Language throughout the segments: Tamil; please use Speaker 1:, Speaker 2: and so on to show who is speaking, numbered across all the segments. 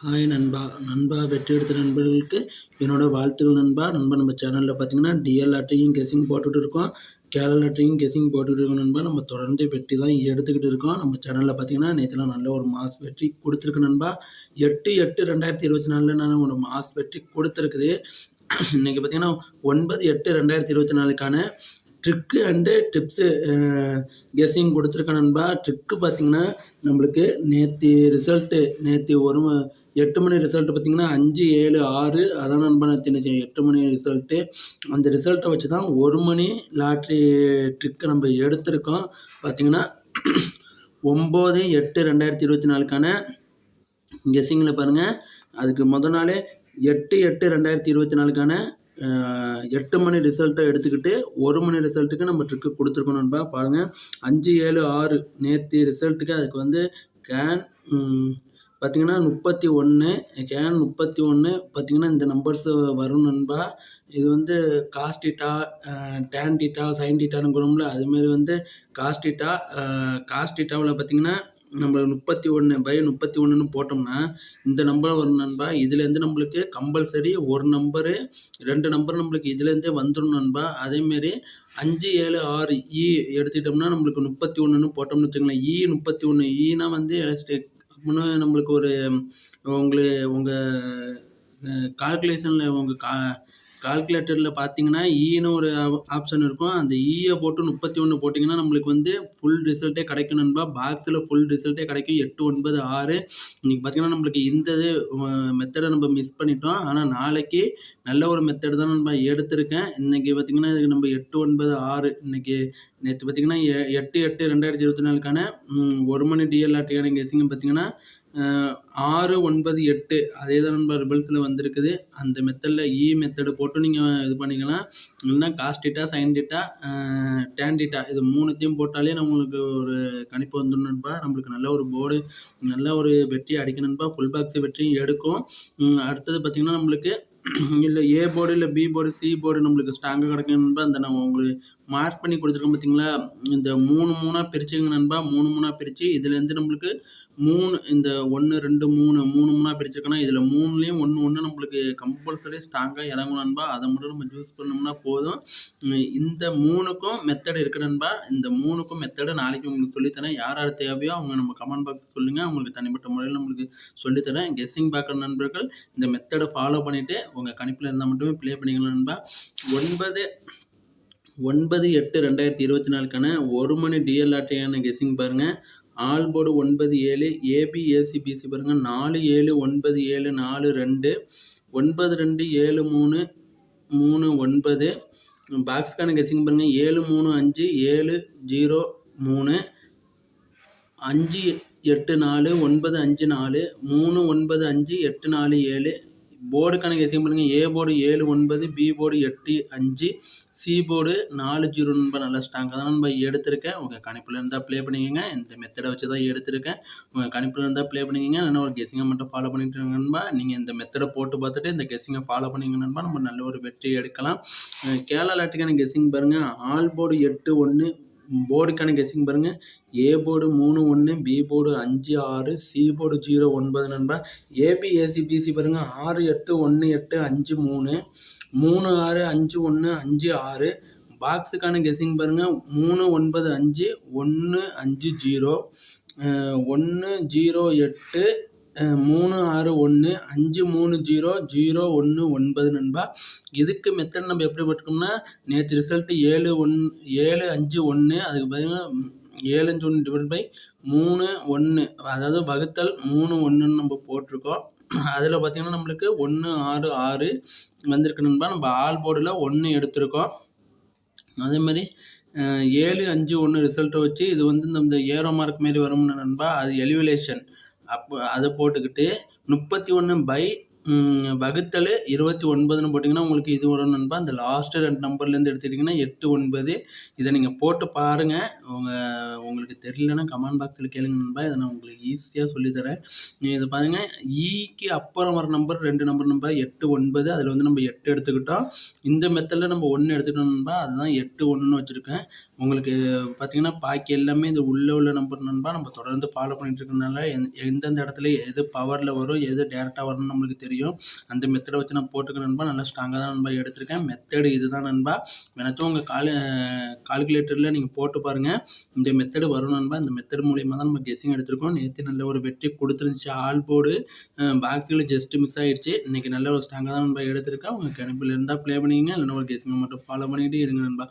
Speaker 1: ஹாய் நண்பா. நண்பா வெற்றி எடுத்த நண்பர்களுக்கு என்னோட வாழ்த்துக்கள் நண்பா. நண்பா நம்ம சேனலில் பார்த்தீங்கன்னா டிஎல் அட்டையும் கெஸிங் போட்டுகிட்டு இருக்கோம். கேரள அட்டையும் கெஸிங் போட்டுகிட்டு இருக்கோம் நண்பா. நம்ம தொடர்ந்து வெற்றி தான் எடுத்துக்கிட்டு இருக்கோம். நம்ம சேனலில் பார்த்தீங்கன்னா நேற்றுலாம் நல்ல ஒரு மாஸ் வெற்றி கொடுத்துருக்கு நண்பா. எட்டு எட்டு ரெண்டாயிரத்தி இருபத்தி நாலில் நான் ஒரு மாஸ் வெற்றி கொடுத்துருக்குது. இன்றைக்கி பார்த்தீங்கன்னா ஒன்பது எட்டு ரெண்டாயிரத்தி இருபத்தி நாலுக்கான ட்ரிக்கு அண்டு டிப்ஸு கெஸ்ஸிங் கொடுத்துருக்கேன் நண்பா. ட்ரிக்கு பார்த்தீங்கன்னா நம்மளுக்கு நேற்று ரிசல்ட்டு நேற்று ஒரு எட்டு மணி ரிசல்ட்டு பார்த்தீங்கன்னா அஞ்சு ஏழு ஆறு. அதான் நண்பா நேற்று எட்டு மணி ரிசல்ட்டு அந்த ரிசல்ட்டை வச்சு தான் ஒரு மணி லாட்ரி ட்ரிக்கை நம்ம எடுத்திருக்கோம். பார்த்தீங்கன்னா ஒம்பது எட்டு ரெண்டாயிரத்தி இருபத்தி நாலுக்கான கெஸ்ஸிங்கில் பாருங்கள் அதுக்கு முத நாளே எட்டு எட்டு ரெண்டாயிரத்தி இருபத்தி நாலுக்கான எட்டு மணி ரிசல்ட்டை எடுத்துக்கிட்டு ஒரு மணி ரிசல்ட்டுக்கு நம்ம ட்ரிக்கு கொடுத்துருக்கோம் நண்பா. பாருங்கள் அஞ்சு ஏழு ஆறு. நேற்று ரிசல்ட்டுக்கு அதுக்கு வந்து கேன் பார்த்தீங்கன்னா முப்பத்தி ஒன்று கேன் முப்பத்தி ஒன்று பார்த்தீங்கன்னா இந்த நம்பர்ஸ் வரும் நண்பா. இது வந்து காஸ்டிட்டா டேன்டிட்டா சைன்டிட்டான்னு கூறோம்ல அதுமாரி வந்து காஸ்டிட்டா காஸ்டிட்டாவில் பார்த்தீங்கன்னா நம்ம முப்பத்தி ஒன்று பை முப்பத்தி ஒன்றுன்னு போட்டோம்னா இந்த நம்பர் வரும் நண்பா. இதுலேருந்து நம்மளுக்கு கம்பல்சரி ஒரு நம்பரு ரெண்டு நம்பர் நம்மளுக்கு இதுலேருந்தே வந்துடும் நண்பா. அதேமாரி அஞ்சு ஏழு ஆறு இ எடுத்துக்கிட்டோம்னா நம்மளுக்கு முப்பத்தி ஒன்றுன்னு போட்டோம்னு வச்சுக்கோங்களேன். இ முப்பத்தி ஒன்று ஈனா e வந்து எலஸ்டிக் இன்னும் நம்மளுக்கு ஒரு உங்களுக்கு உங்கள் கால்குலேஷனில் உங்கள் கா கால்குலேட்டரில் பார்த்தீங்கன்னா ஈன்னு e ஒரு ஆப்ஷன் இருக்கும். அந்த e ஈயை போட்டு முப்பத்தி ஒன்று போட்டிங்கன்னா நம்மளுக்கு வந்து ஃபுல் ரிசல்ட்டே கிடைக்கும் நண்பா. பாக்ஸில் ஃபுல் ரிசல்ட்டே கிடைக்கும். எட்டு ஒன்பது ஆறு. இன்றைக்கி பார்த்தீங்கன்னா நம்மளுக்கு இந்த இது மெத்தடை நம்ம மிஸ் பண்ணிட்டோம். ஆனால் நாளைக்கு நல்ல ஒரு மெத்தடு தான் நம்ம எடுத்திருக்கேன். இன்றைக்கி பார்த்தீங்கன்னா இதுக்கு நம்ம எட்டு ஒன்பது ஆறு. இன்றைக்கி நேற்று பார்த்தீங்கன்னா எ- எட்டு எட்டு ரெண்டாயிரத்தி இருபத்தி நாலுக்கான ஒரு மணி டிஎல்ஆர்டிக்கான கெஸிங் பார்த்திங்கன்னா ஆறு ஒன்பது எட்டு அதே தான் நம்ம ரிபல்ஸில் வந்திருக்குது. அந்த மெத்தடில் இ மெத்தடு போட்டு நீங்கள் இது பண்ணிக்கலாம். இல்லைன்னா காஸ்டிட்டா சைன்டிட்டா டேண்டிட்டா இது மூணுத்தையும் போட்டாலே நம்மளுக்கு ஒரு கணிப்பு வந்துடணும்பா நம்மளுக்கு நல்ல ஒரு போர்டு நல்ல ஒரு வெற்றி அடிக்கணும்பா ஃபுல் பாக்ஸ் வெற்றியும் எடுக்கும். அடுத்தது பார்த்திங்கன்னா நம்மளுக்கு இல்லை ஏ போர்டு இல்லை பி போர்டு சி போர்டு நம்மளுக்கு ஸ்ட்ராங்காக கிடைக்கணும்பா அந்த நம்ம உங்களுக்கு மார்க் பண்ணி கொடுத்துருக்கோம் பார்த்தீங்களா இந்த மூணு மூணாக பிரிச்சுங்க நண்பா. மூணு மூணாக பிரித்து இதுலேருந்து நம்மளுக்கு மூணு இந்த ஒன்று ரெண்டு மூணு மூணு மூணாக பிரிச்சிருக்கோன்னா இதில் மூணுலேயும் ஒன்று ஒன்று நம்மளுக்கு கம்பல்சரி ஸ்ட்ராங்காக இறங்கும் நண்பா. அதை மட்டும் நம்ம சூஸ் பண்ணோம்னா போதும். இந்த மூணுக்கும் மெத்தடு இருக்கு நண்பா. இந்த மூணுக்கும் மெத்தடை நாளைக்கு உங்களுக்கு சொல்லித்தரேன். யார் யார் தேவையோ அவங்க நம்ம கமெண்ட் பாக்ஸ் சொல்லுங்கள் அவங்களுக்கு தனிப்பட்ட முறையில் நம்மளுக்கு சொல்லித்தரேன். கெஸ்ஸிங் பார்க்குற நண்பர்கள் இந்த மெத்தடை ஃபாலோ பண்ணிவிட்டு உங்கள் கணிப்பில் இருந்தால் மட்டுமே ப்ளே பண்ணிக்கலாம் நண்பா. ஒன்பது ஒன்பது எட்டு ரெண்டாயிரத்தி இருபத்தி நாலுக்கான ஒரு மணி டிஎல்ஆர்டியான கெஸ்ஸிங் பாருங்கள் ஆல் போர்டு ஒன்பது ஏழு ஏபி பிசி பாருங்கள் நாலு ஏழு ஒன்பது ஏழு நாலு ரெண்டு ஒன்பது ரெண்டு ஏழு மூணு மூணு ஒன்பது. பாக்ஸ்க்கான கெஸ்ஸிங் பாருங்கள் ஏழு மூணு அஞ்சு ஏழு ஜீரோ மூணு அஞ்சு எட்டு நாலு ஒன்பது அஞ்சு நாலு மூணு ஒன்பது அஞ்சு எட்டு நாலு ஏழு போர்டுக்கான கெஸ்ஸிங் பண்ணுங்கள் ஏ போர்டு ஏழு ஒன்பது பி போர்டு எட்டு அஞ்சு சி போர்டு நாலு ஜீரோ நண்பர். நல்லா ஸ்ட்ராங்காக தான் நண்பா எடுத்திருக்கேன். உங்கள் கணிப்பில் இருந்தால் ப்ளே பண்ணிக்கோங்க. இந்த மெத்தடை வச்சு தான் எடுத்திருக்கேன். உங்கள் கணிப்பில் இருந்தால் ப்ளே பண்ணிக்கோங்க. இல்லைன்னா ஒரு கெஸிங்கை மட்டும் ஃபாலோ பண்ணிட்டு இருங்க நண்பா. நீங்கள் இந்த மெத்தடை போட்டு பார்த்துட்டு இந்த கெஸிங்கை ஃபாலோ பண்ணிங்க நண்பா. நம்ம நல்ல ஒரு வெற்றி எடுக்கலாம். கேரளா லாட்டுக்கான கெஸ்ஸிங் பாருங்கள் ஆல் போர்டு எட்டு ஒன்று போர்டுக்கான கெஸ்ஸிங் பாருங்கள் ஏ போர்டு மூணு ஒன்று பி போர்டு அஞ்சு ஆறு சி போர்டு ஜீரோ ஒன்பது நண்பா. ஏபிஏசி பிசி பாருங்கள் ஆறு எட்டு ஒன்று எட்டு அஞ்சு மூணு. மூணு ஆறு அஞ்சு ஒன்று அஞ்சு ஆறு. பாக்ஸுக்கான கெஸ்ஸிங் பாருங்கள் மூணு ஒன்பது அஞ்சு ஒன்று அஞ்சு ஜீரோ ஒன்று ஜீரோ எட்டு மூணு ஆறு ஒன்று அஞ்சு மூணு ஜீரோ ஜீரோ ஒன்று ஒன்பது நண்பா. இதுக்கு மெத்தட் நம்ம எப்படி போட்டுக்கோம்னா நேற்று ரிசல்ட்டு ஏழு ஒன் ஏழு அஞ்சு ஒன்று அதுக்கு பார்த்தீங்கன்னா ஏழு அஞ்சு ஒன்று டிவைட் பை மூணு ஒன்று அதாவது வகுத்தல் மூணு ஒன்றுன்னு நம்ம போட்டிருக்கோம். அதில் பார்த்தீங்கன்னா நம்மளுக்கு ஒன்று ஆறு ஆறு வந்திருக்கு நண்பா. நம்ம ஆல் போர்டில் ஒன்று எடுத்திருக்கோம். அதே மாதிரி ஏழு அஞ்சு ஒன்று ரிசல்ட்டை வச்சு இது வந்து இந்த ஏரோ மார்க் மாரி வரும்னு நண்பா. அது எலிவிலேஷன் அப்போ அதை போட்டுக்கிட்டு முப்பத்தி ஒன்று பை வகுத்தல் இருபத்தி ஒன்பதுன்னு போட்டிங்கன்னா உங்களுக்கு இது வரும் நண்பா. அந்த லாஸ்ட்டு ரெண்டு நம்பர்லேருந்து எடுத்துட்டிங்கன்னா எட்டு ஒன்பது. இதை நீங்கள் போட்டு பாருங்கள் உங்கள் உங்களுக்கு தெரியலன்னா கமெண்ட் பாக்ஸில் கேளுங்க நண்பா. இதை நான் உங்களுக்கு ஈஸியாக சொல்லித்தரேன். நீங்கள் இதை பாருங்கள் ஈக்கு e அப்புறம் வர நம்பர் ரெண்டு நம்பர் நம்பர் எட்டு ஒன்பது. அதில் வந்து நம்ம எட்டு எடுத்துக்கிட்டோம். இந்த மெத்தடில் நம்ம ஒன்று எடுத்துக்கிட்டோம் நண்பா. அதுதான் எட்டு ஒன்றுன்னு வச்சுருக்கேன். உங்களுக்கு பார்த்தீங்கன்னா பாக்கி எல்லாமே இது உள்ளே உள்ள நம்பர் நண்பா நம்ம தொடர்ந்து ஃபாலோ பண்ணிட்டு இருக்கனால எந்தெந்த இடத்துல எது பவரில் வரும் எது டேரெக்டாக வரும்னு நம்மளுக்கு தெரியும். அந்த மெத்தடை வச்சு நான் போட்டுக்க நண்பா நல்லா ஸ்ட்ராங்காக தான் நண்பா எடுத்திருக்கேன். மெத்தடு இதுதான் நண்பா. எனக்கும் உங்கள் கால் கால்குலேட்டரில் நீங்கள் போட்டு பாருங்கள் இந்த மெத்தடு வரும் நண்பா. இந்த மெத்தட் மூலியமாக தான் நம்ம கெஸ்ஸிங் எடுத்திருக்கோம். நேற்று நல்ல ஒரு வெற்றி கொடுத்துருந்துச்சு. ஆல் போர்டு பாக்ஸில் ஜஸ்ட் மிஸ் ஆகிடுச்சு இன்றைக்கி நல்ல ஒரு ஸ்ட்ராங்காக தான் நண்பா எடுத்திருக்கேன். உங்கள் கணிப்பில் இருந்தால் ப்ளே பண்ணிங்க இல்லைன்னா ஒரு கெஸ்ஸிங்கை மட்டும் ஃபாலோ பண்ணிக்கிட்டே இருங்க நண்பா.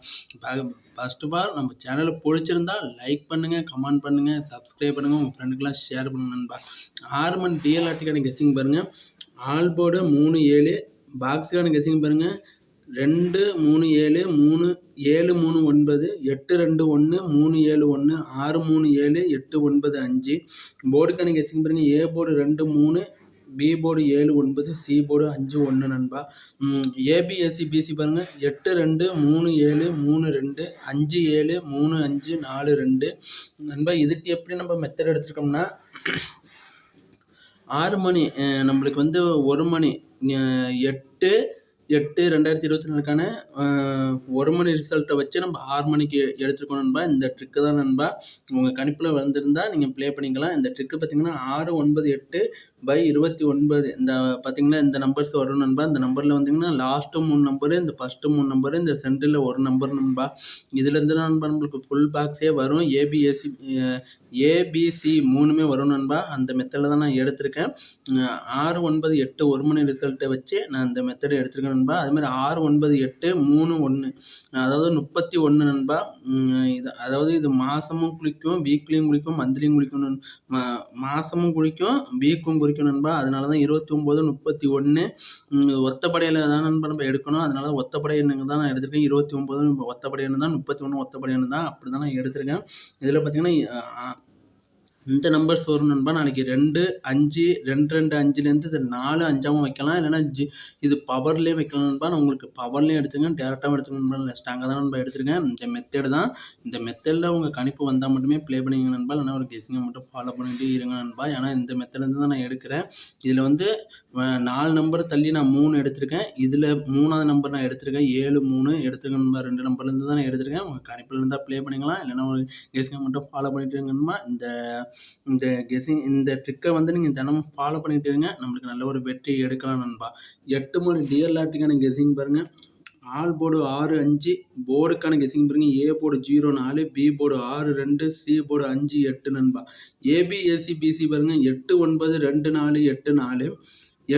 Speaker 1: ஃபர்ஸ்ட் ஆஃப் ஆல் நம்ம சேனலை பிடிச்சிருந்தா லைக் பண்ணுங்கள் கமெண்ட் பண்ணுங்கள் சப்ஸ்கிரைப் பண்ணுங்கள் உங்கள் ஃப்ரெண்டுக்கெலாம் ஷேர் பண்ணுங்கள் நண்பா. ஆறு மணி டிஎல்ஆர்டிக்கான கெஸ்ஸிங் பாருங்கள் ஆல் போர்டு மூணு ஏழு. பாக்ஸுக்கான கெசிங் பாருங்கள் ரெண்டு மூணு ஏழு மூணு ஏழு மூணு ஒன்பது எட்டு ரெண்டு ஒன்று மூணு ஏழு ஒன்று ஆறு மூணு ஏழு எட்டு ஒன்பது அஞ்சு. போர்டுக்கான கெஸ்ஸிங் பாருங்கள் ஏ போர்டு ரெண்டு மூணு பி போர்டு ஏழு ஒன்பது சி போர்டு அஞ்சு ஒன்று நண்பா. ஏபிஎஸ்சி பிசி பாருங்கள் எட்டு ரெண்டு மூணு ஏழு மூணு ரெண்டு அஞ்சு ஏழு மூணு அஞ்சு நாலு ரெண்டு. நண்பா இதுக்கு எப்படி நம்ம மெத்தட் எடுத்துருக்கோம்னா ஆறு மணி நம்மளுக்கு வந்து ஒரு மணி எட்டு எட்டு ரெண்டாயிரத்தி இருபத்தி நாலுக்கான ஒரு மணி ரிசல்ட்டை வச்சு நம்ம ஆறு மணிக்கு எடுத்துருக்கோம் நண்பா. இந்த ட்ரிக்கு தான் நண்பா. உங்கள் கணிப்பில் வந்திருந்தால் நீங்கள் ப்ளே பண்ணிக்கலாம். இந்த ட்ரிக்கு பார்த்தீங்கன்னா ஆறு ஒன்பது எட்டு பை இருபத்தி ஒன்பது. இந்த பார்த்தீங்கன்னா இந்த நம்பர்ஸ் வரும் நண்பா. இந்த நம்பரில் வந்தீங்கன்னா லாஸ்ட்டு மூணு நம்பரு இந்த ஃபஸ்ட்டு மூணு நம்பரு இந்த சென்டரில் ஒரு நம்பர் நண்பா. இதுலேருந்து நண்பா நம்மளுக்கு ஃபுல் பாக்ஸே வரும். ஏபிஎஸ்சி ஏபிசி மூணுமே வரும் நண்பா. அந்த மெத்தடில் தான் நான் எடுத்திருக்கேன். ஆறு ஒன்பது எட்டு ஒரு மணி ரிசல்ட்டை வச்சு நான் இந்த மெத்தடை எடுத்திருக்கேன் நண்பா. அதுமாதிரி ஆறு ஒன்பது எட்டு மூணு ஒன்று அதாவது முப்பத்தி ஒன்று நண்பா. இது அதாவது இது மாதமும் குளிக்கும் வீக்லியும் குளிக்கும் மந்த்லியும் குளிக்கும் மாதமும் குளிக்கும் வீக்கும் குளிக்கும். குறிக்கும் நண்பா. அதனால தான் இருபத்தி ஒம்பது முப்பத்தி ஒன்று ஒத்தப்படையில் தான் நண்பா நம்ம எடுக்கணும். அதனால ஒத்தப்படை எண்ணுங்க தான் நான் எடுத்திருக்கேன். இருபத்தி ஒம்பது ஒத்தப்படை எண்ணு தான் முப்பத்தி ஒன்று ஒத்தப்படை எண்ணு தான் அப்படி தான் நான் எடுத்திருக்கேன். இதில் பார்த்தீங்கன்னா இந்த நம்பர்ஸ் வரும் நண்பா. நாளைக்கு ரெண்டு அஞ்சு ரெண்டு ரெண்டு அஞ்சுலேருந்து இது நாலு அஞ்சாவும் வைக்கலாம். இல்லைனா ஜி இது பவர்லேயே வைக்கலாம் நண்பா. நான் உங்களுக்கு பவர்லேயும் எடுத்துங்க டேரெக்டாகவும் எடுத்துக்கணும் நண்பா. ஸ்ட்ராங்காக தான் நண்பா எடுத்துருக்கேன். இந்த மெத்தேடு தான். இந்த மெத்தடில் உங்கள் கணிப்பு வந்தால் மட்டுமே ப்ளே பண்ணிங்க நண்பா. இல்லைனா ஒரு கெஸிங்கை மட்டும் ஃபாலோ பண்ணிட்டு இருங்க நண்பா. ஏன்னா இந்த மெத்தட்லேருந்து தான் நான் எடுக்கிறேன். இதில் வந்து நாலு நம்பர் தள்ளி நான் மூணு எடுத்திருக்கேன். இதில் மூணாவது நம்பர் நான் எடுத்திருக்கேன். ஏழு மூணு எடுத்துருக்க நண்பா. ரெண்டு நம்பர்லேருந்து தான் நான் எடுத்திருக்கேன். உங்கள் கணிப்பில் இருந்தால் ப்ளே பண்ணிக்கலாம். இல்லைனா ஒரு கெஸிங்கை மட்டும் ஃபாலோ பண்ணிட்டு இருங்கம்மா இந்த இந்த கெஸிங் இந்த ட்ரிக்கை வந்து நீங்கள் தினமும் ஃபாலோ பண்ணிட்டு இருங்க. நம்மளுக்கு நல்ல ஒரு வெற்றி எடுக்கலாம் நண்பா. எட்டு மணி டிஎல்ஆர்டிக்கான கெஸிங் பாருங்கள் ஆல் போர்டு ஆறு அஞ்சு. போர்டுக்கான கெஸிங் பாருங்க. ஏ போர்டு ஜீரோ நாலு. பி போர்டு ஆறு ரெண்டு. சி போர்டு அஞ்சு எட்டு நண்பா. ஏபிஎஸ்சி பிசி பாருங்க. எட்டு ஒன்பது ரெண்டு நாலு எட்டு நாலு.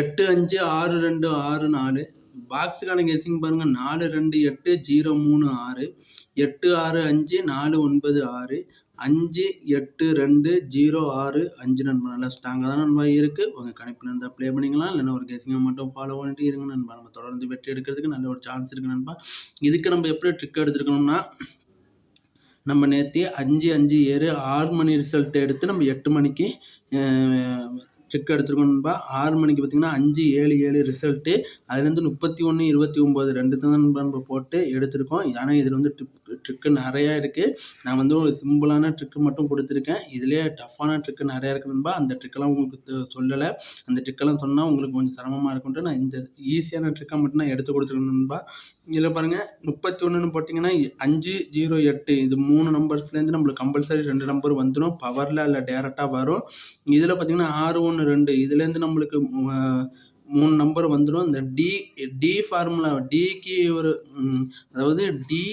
Speaker 1: எட்டு அஞ்சு ஆறு ரெண்டு ஆறு நாலு. பாக்ஸுக்கான கெஸிங் பாருங்கள் நாலு ரெண்டு எட்டு ஜீரோ மூணு ஆறு. எட்டு ஆறு அஞ்சு நாலு ஒன்பது ஆறு. அஞ்சு எட்டு ரெண்டு ஜீரோ ஆறு அஞ்சு நண்பர் நல்லா ஸ்ட்ராங்காக தான் நண்பா இருக்குது உங்கள் கணிப்பில் இருந்தால் ப்ளே பண்ணிக்கலாம். இல்லைன்னா ஒரு கெஸிங்கை மட்டும் ஃபாலோ பண்ணிட்டு இருங்க நண்பா. நம்ம தொடர்ந்து வெற்றி எடுக்கிறதுக்கு நல்ல ஒரு சான்ஸ் இருக்குது நண்பா. இதுக்கு நம்ம எப்படி ட்ரிக் எடுத்துருக்கணும்னா நம்ம நேற்று அஞ்சு அஞ்சு ஏழு ஆறு மணி ரிசல்ட் எடுத்து நம்ம எட்டு மணிக்கு ட்ரிக் எடுத்துருக்கோம்பா ஆறு மணிக்கு பார்த்தீங்கன்னா அஞ்சு ஏழு ஏழு ரிசல்ட்டு அதுலேருந்து முப்பத்தி ஒன்று இருபத்தி ஒம்பது ரெண்டு தான் நம்ம போட்டு எடுத்திருக்கோம். ஆனால் இதில் வந்து ட்ரிப் ட்ரிக்கு நிறையா இருக்குது நான் வந்து ஒரு சிம்பிளான ட்ரிக்கு மட்டும் கொடுத்துருக்கேன். இதுலேயே டஃப்பான ட்ரிக்கு நிறையா இருக்குன்பா அந்த ட்ரிக்கெல்லாம் உங்களுக்கு சொல்லலை. அந்த ட்ரிக்கெல்லாம் சொன்னால் உங்களுக்கு கொஞ்சம் சிரமமாக இருக்கும்ட்டு நான் இந்த ஈஸியான ட்ரிக்கை மட்டும் நான் எடுத்து கொடுத்துருக்கணும்பா இதில் பாருங்கள் முப்பத்தி ஒன்றுன்னு போட்டிங்கன்னா அஞ்சு ஜீரோ எட்டு இது மூணு நம்பர்ஸ்லேருந்து நம்மளுக்கு கம்பல்சரி ரெண்டு நம்பர் வந்துடும் பவரில் இல்லை டேரெக்டாக வரும். இதில் பார்த்தீங்கன்னா ஆறு ஒன்று ரெண்டு. இதுலேருந்து நம்மளுக்கு மூணு நம்பர் வந்துடும். இந்த டி டி ஃபார்முலா டிக்கு ஒரு அதாவது டி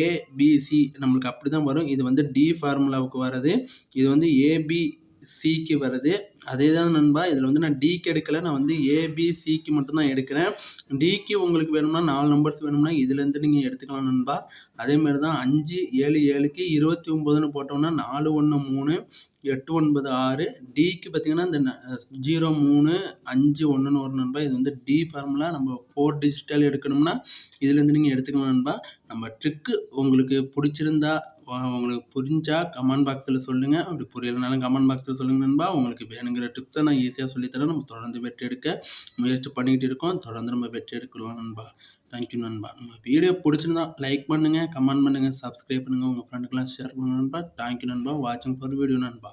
Speaker 1: ஏபிசி நம்மளுக்கு அப்படி தான் வரும். இது வந்து டி ஃபார்முலாவுக்கு வர்றது. இது வந்து ஏபிசிக்கு வருது அதே தான் நண்பா இதில் வந்து நான் டிக்கு எடுக்கலை. நான் வந்து ஏபிசிக்கு மட்டும்தான் எடுக்கிறேன். டிக்கு உங்களுக்கு வேணும்னா நாலு நம்பர்ஸ் வேணும்னா இதுலேருந்து நீங்கள் எடுத்துக்கலாம் நண்பா. அதேமாதிரி தான் அஞ்சு ஏழு ஏழுக்கு இருபத்தி ஒம்போதுன்னு போட்டோம்னா நாலு ஒன்று மூணு எட்டு ஒன்பது ஆறு. டிக்கு பார்த்தீங்கன்னா இந்த ஜீரோ மூணு அஞ்சு ஒன்றுன்னு ஒரு நண்பா. இது வந்து டி ஃபார்முலா நம்ம ஃபோர் டிஜிட்டல் எடுக்கணும்னா இதுலேருந்து நீங்கள் எடுத்துக்கலாம் நண்பா. நம்ம ட்ரிக்கு உங்களுக்கு பிடிச்சிருந்தா உங்களுக்கு புரிஞ்சால் கமெண்ட் பாக்ஸில் சொல்லுங்கள் அப்படி புரியலைனாலும் கமெண்ட் பாக்ஸில் சொல்லுங்கள் நண்பா. உங்களுக்கு வேணுங்கிற டிப்ஸை நான் ஈஸியாக சொல்லித்தரேன். நம்ம தொடர்ந்து வெற்றி எடுக்க முயற்சி பண்ணிக்கிட்டு இருக்கோம். தொடர்ந்து நம்ம வெற்றி எடுக்கலாம் நண்பா. தேங்க்யூ நண்பா. நம்ம வீடியோ பிடிச்சிருந்தா லைக் பண்ணுங்கள் கமெண்ட் பண்ணுங்கள் சப்ஸ்கிரைப் பண்ணுங்கள் உங்கள் ஃப்ரெண்டுக்கெல்லாம் ஷேர் பண்ணுங்கள் நண்பா. தேங்க்யூ நண்பா. வாட்சிங் ஃபார் வீடியோ நண்பா.